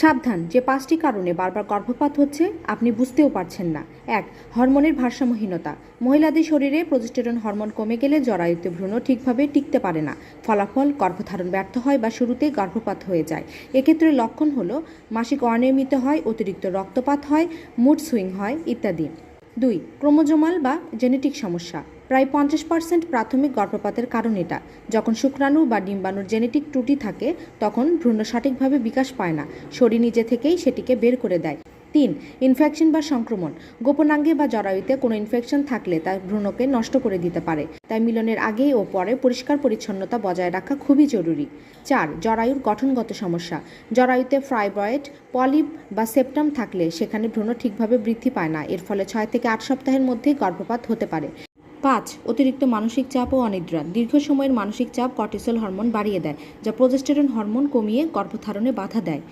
সাবধান, যে পাঁচটি কারণে বারবার গর্ভপাত হচ্ছে, আপনি বুঝতেও পারছেন না। এক, হরমোনের ভারসাম্যহীনতা। মহিলাদের শরীরে প্রজেস্টেরন হরমোন কমে গেলে জরায়ুতে ভ্রূণ ঠিকভাবে টিকতে পারে না। ফলাফল, গর্ভধারণ ব্যর্থ হয় বা শুরুতেই গর্ভপাত হয়ে যায়। এক্ষেত্রে লক্ষণ হলো, মাসিক অনিয়মিত হয়, অতিরিক্ত রক্তপাত হয়, মুড সুইং হয়, ইত্যাদি। দুই, ক্রোমোজোমাল বা জেনেটিক সমস্যা। প্রায় পঞ্চাশ পার্সেন্ট প্রাথমিক গর্ভপাতের কারণ এটা। যখন শুক্রাণু বা ডিম্বাণুর জেনেটিক ত্রুটি থাকে, তখন ভ্রূণ সঠিকভাবে বিকাশ পায় না। শরীর নিজে থেকেই সেটিকে বের করে দেয়। তিন ইনফেকশন বা সংক্রমণ। গোপনাঙ্গে বা জরায়ুতে কোনো ইনফেকশন থাকলে তা ভ্রূণকে নষ্ট করে দিতে পারে। তাই মিলনের আগে ও পরে পরিষ্কার পরিচ্ছন্নতা বজায় রাখা খুবই জরুরি। চার, জরায়ুর গঠনগত সমস্যা। জরায়ুতে ফ্রাইব্রয়েড পলিপ বা সেপ্টাম থাকলে সেখানে ভ্রূণ ঠিকভাবে বৃদ্ধি পায় না। এর ফলে ছয় থেকে আট সপ্তাহের মধ্যেই গর্ভপাত হতে পারে। পাঁচ, অতিরিক্ত মানসিক চাপ ও অনিদ্রা। দীর্ঘ সময়ের মানসিক চাপ কর্টিসল হরমোন বাড়িয়ে দেয়, যা প্রজেস্টেরন হরমোন কমিয়ে গর্ভধারণে বাধা দেয়।